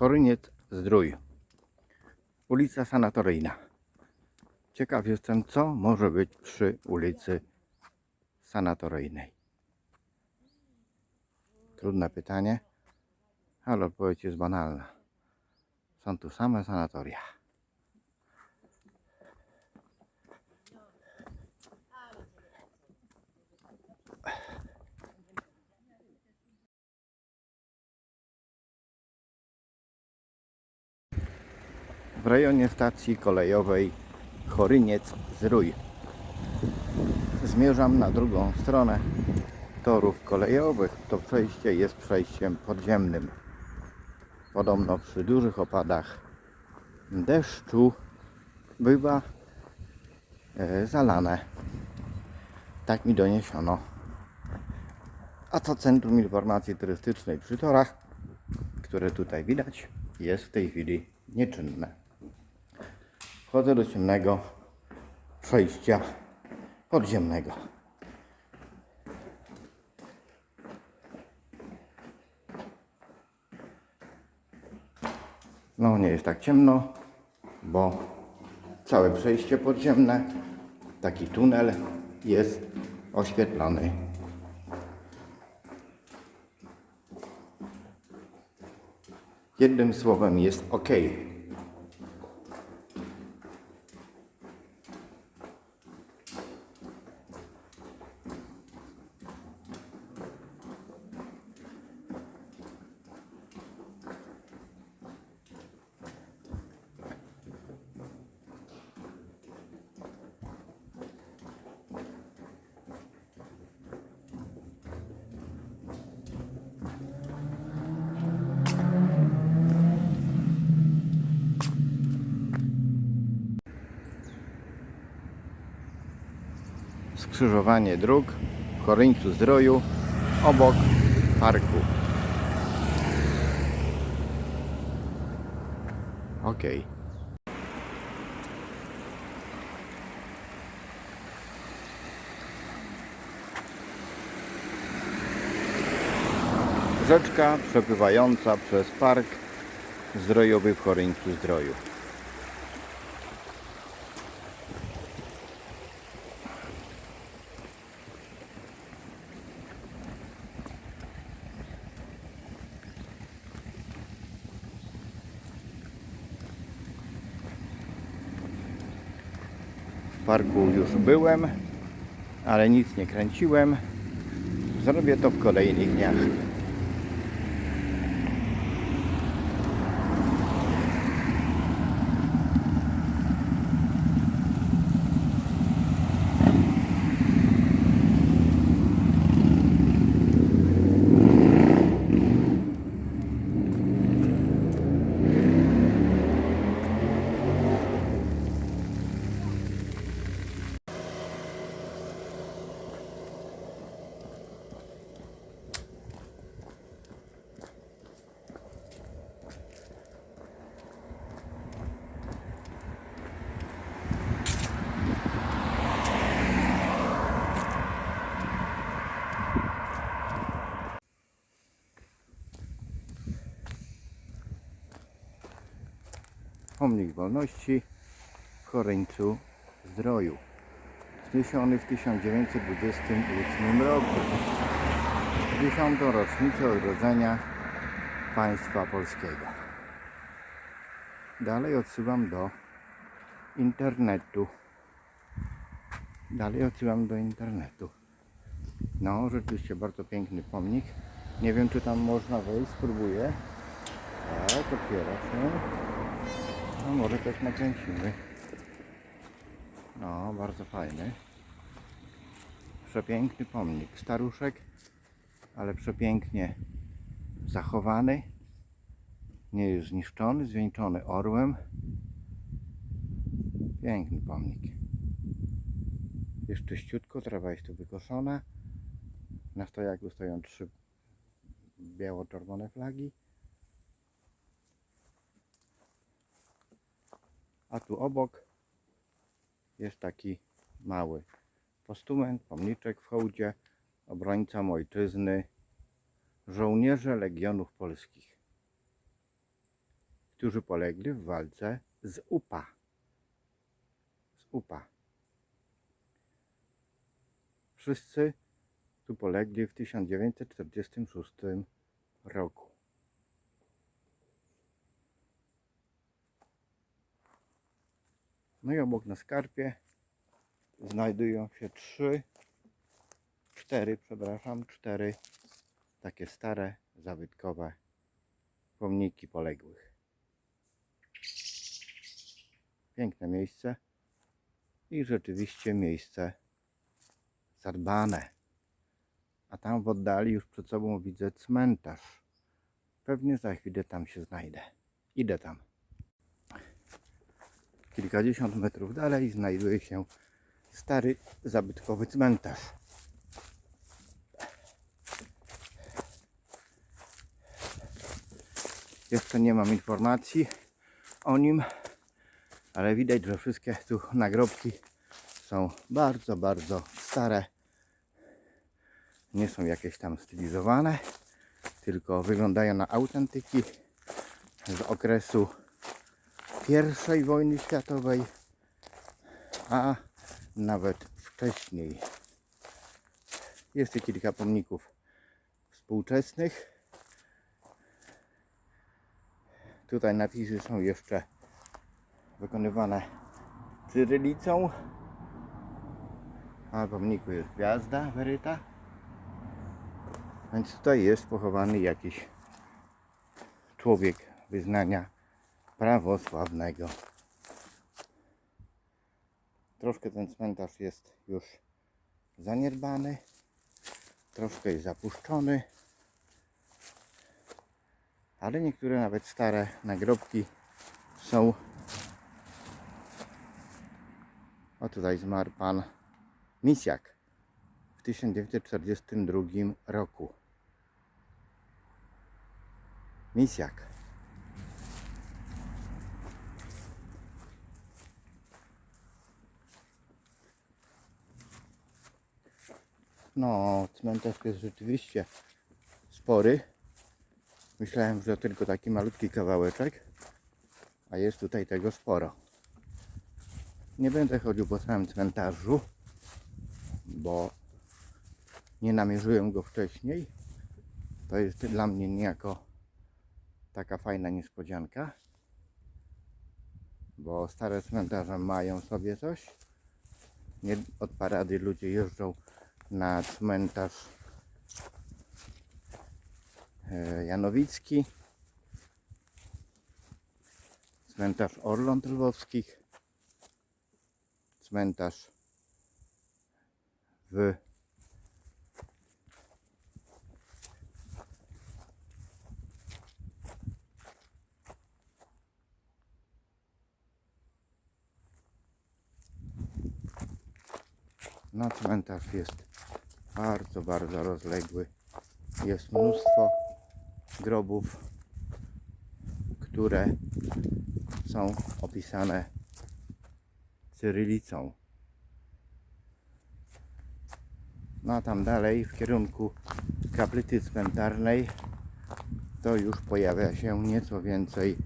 Choryniec Zdrój. Ulica Sanatoryjna. Ciekaw jestem, co może być przy ulicy Sanatoryjnej. Trudne pytanie, ale odpowiedź jest banalna. Są tu same sanatoria. W rejonie stacji kolejowej Choryniec Zdrój. Zmierzam na drugą stronę torów kolejowych. To przejście jest przejściem podziemnym. Podobno przy dużych opadach deszczu bywa e, zalane. Tak mi doniesiono. A to Centrum Informacji Turystycznej przy torach, które tutaj widać, jest w tej chwili nieczynne. Wchodzę do ciemnego przejścia podziemnego. No nie jest tak ciemno, bo całe przejście podziemne, taki tunel jest oświetlony. Jednym słowem jest ok. Skrzyżowanie dróg w Choryńcu Zdroju obok parku. Ok. Rzeczka przepływająca przez park zdrojowy w Choryńcu Zdroju. W parku już byłem, ale nic nie kręciłem. Zrobię to w kolejnych dniach. Pomnik Wolności w Choryńcu Zdroju. Wzniesiony w 1928 roku. W 10. rocznicę odrodzenia państwa polskiego. Dalej odsyłam do internetu. Dalej odsyłam do internetu. No, rzeczywiście bardzo piękny pomnik. Nie wiem, czy tam można wejść. Spróbuję. Tak, otwiera się. No może też nakręcimy. No, bardzo fajny. Przepiękny pomnik. Staruszek, ale przepięknie zachowany. Nie jest zniszczony, zwieńczony orłem. Piękny pomnik. Jest czyściutko, trawa jest tu wykoszona. Na stojaku stoją trzy biało-czerwone flagi. A tu obok jest taki mały postument, pomniczek w hołdzie, obrońca ojczyzny, żołnierze Legionów Polskich. którzy polegli w walce z UPA. Z UPA. Wszyscy tu polegli w 1946 roku. No i obok na skarpie znajdują się trzy, cztery, przepraszam, cztery takie stare, zabytkowe pomniki poległych. Piękne miejsce i rzeczywiście miejsce zadbane. A tam w oddali już przed sobą widzę cmentarz. Pewnie za chwilę tam się znajdę. Idę tam. Kilkadziesiąt metrów dalej znajduje się stary, zabytkowy cmentarz. Jeszcze nie mam informacji o nim, ale widać, że wszystkie tu nagrobki są bardzo, bardzo stare. Nie są jakieś tam stylizowane, tylko wyglądają na autentyki z okresu I wojny światowej, a nawet wcześniej. Tu kilka pomników współczesnych. Tutaj napisy są jeszcze wykonywane cyrylicą. A pomniku jest gwiazda wyryta. Więc tutaj jest pochowany jakiś człowiek wyznania prawosławnego. Troszkę ten cmentarz jest już zaniedbany, troszkę jest zapuszczony, ale niektóre nawet stare nagrobki są. O tutaj zmarł pan Misiak w 1942 roku. Misiak. No, cmentarz jest rzeczywiście spory. Myślałem, że tylko taki malutki kawałeczek, a jest tutaj tego sporo. Nie będę chodził po całym cmentarzu, bo nie namierzyłem go wcześniej. To jest dla mnie niejako taka fajna niespodzianka, bo stare cmentarze mają sobie coś. Nie od parady ludzie jeżdżą na cmentarz e, Janowicki, cmentarz Orląt Lwowskich, cmentarz w No cmentarz jest bardzo, bardzo rozległy. Jest mnóstwo grobów, które są opisane cyrylicą. No a tam dalej w kierunku kaplicy cmentarnej to już pojawia się nieco więcej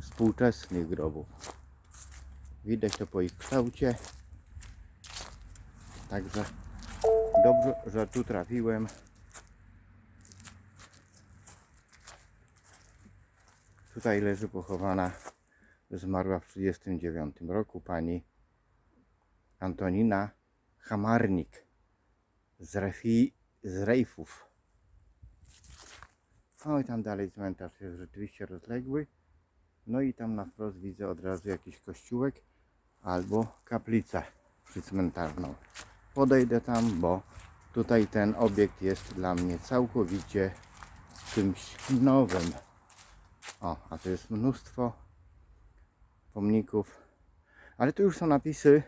współczesnych grobów. Widać to po ich kształcie. Także dobrze, że tu trafiłem. Tutaj leży pochowana, zmarła w 1939 roku pani Antonina Hamarnik z, Refi, z Rejfów. No tam dalej cmentarz jest rzeczywiście rozległy. No i tam na wprost widzę od razu jakiś kościółek albo kaplicę przycmentarną. Podejdę tam, bo tutaj ten obiekt jest dla mnie całkowicie czymś nowym. O, a tu jest mnóstwo pomników. Ale tu już są napisy,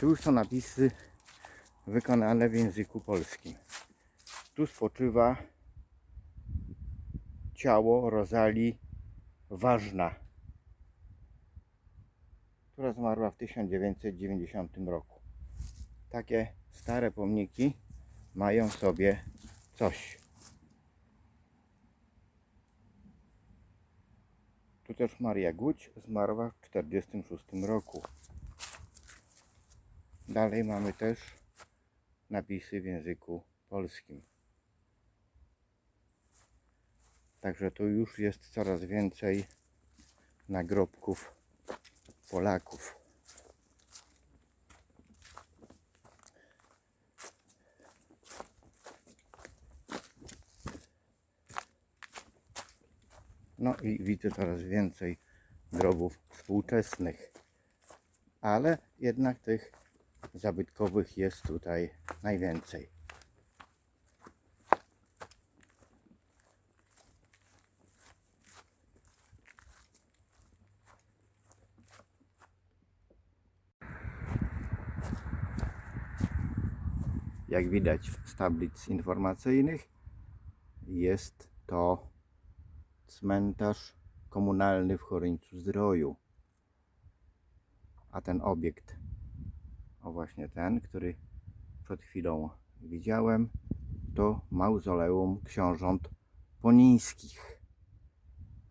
tu już są napisy wykonane w języku polskim. Tu spoczywa ciało Rozali Ważna, która zmarła w 1990 roku. Takie stare pomniki mają sobie coś. Tu Chociaż Maria Guć zmarła w 1946 roku. Dalej mamy też napisy w języku polskim. Także tu już jest coraz więcej nagrobków Polaków. No i widzę coraz więcej grobów współczesnych. Ale jednak tych zabytkowych jest tutaj najwięcej. Jak widać z tablic informacyjnych, jest to cmentarz komunalny w Choryńcu Zdroju. A ten obiekt, o właśnie ten, który przed chwilą widziałem, to mauzoleum książąt ponińskich.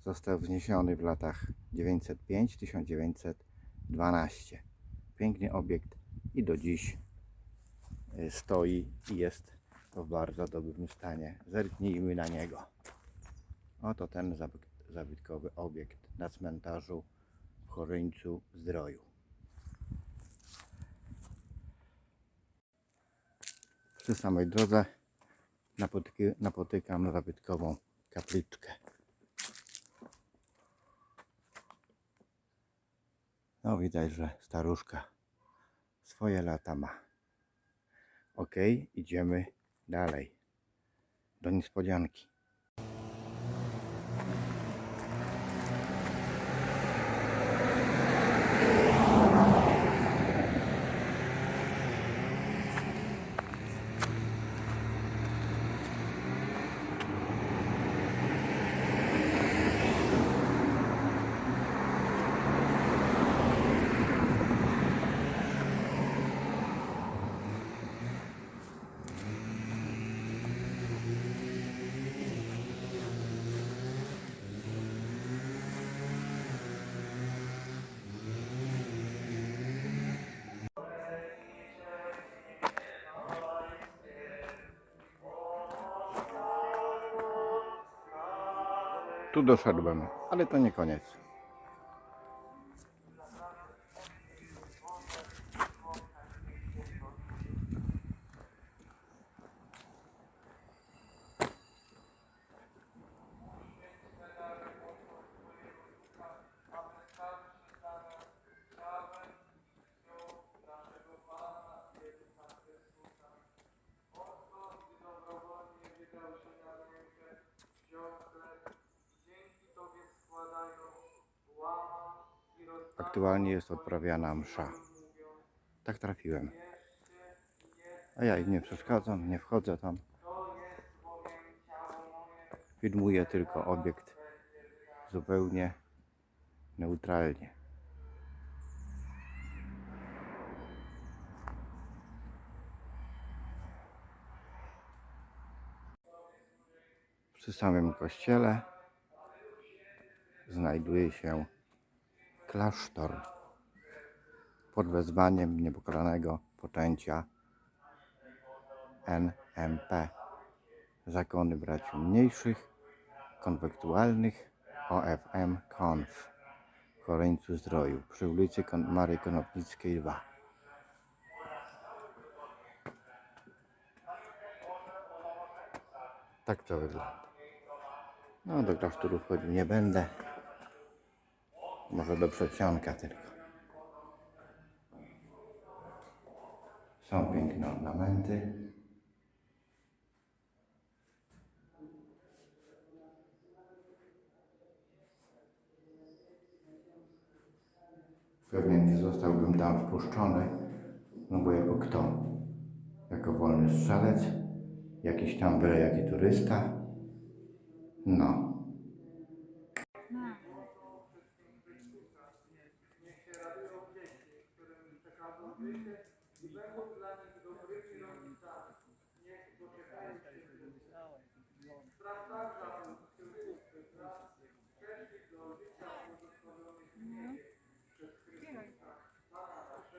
Został wzniesiony w latach 905-1912. Piękny obiekt i do dziś y, stoi i jest w bardzo dobrym stanie. Zerknijmy na niego. Oto ten zabyt- zabytkowy obiekt na cmentarzu w Choryńcu Zdroju. Przy samej drodze napotyki- napotykam zabytkową kapliczkę. No widać, że staruszka swoje lata ma. Ok, idziemy dalej. Do niespodzianki. Tu doszedłem, ale to nie koniec. Aktualnie jest odprawiana msza. Tak trafiłem. A ja im nie przeszkadzam, nie wchodzę tam. Filmuję tylko obiekt zupełnie neutralnie. Przy samym kościele znajduje się klasztor pod wezwaniem niepokalanego poczęcia NMP. Zakony braci mniejszych, konwektualnych OFM Konf w Choreńcu Zdroju przy ulicy Maryi Konopnickiej 2. Tak to wygląda. No do klasztoru wchodził nie będę. Może do przedsionka tylko. Są piękne ornamenty. Pewnie nie zostałbym tam wpuszczony, no bo jako kto? Jako wolny strzelec? Jakiś tam byle jaki turysta? No. робити і переконати до причина міста, не почекаючи. Страшна запуск, сьогодні страх, перші до життя благословлених людей, що Христа, Пана нашого.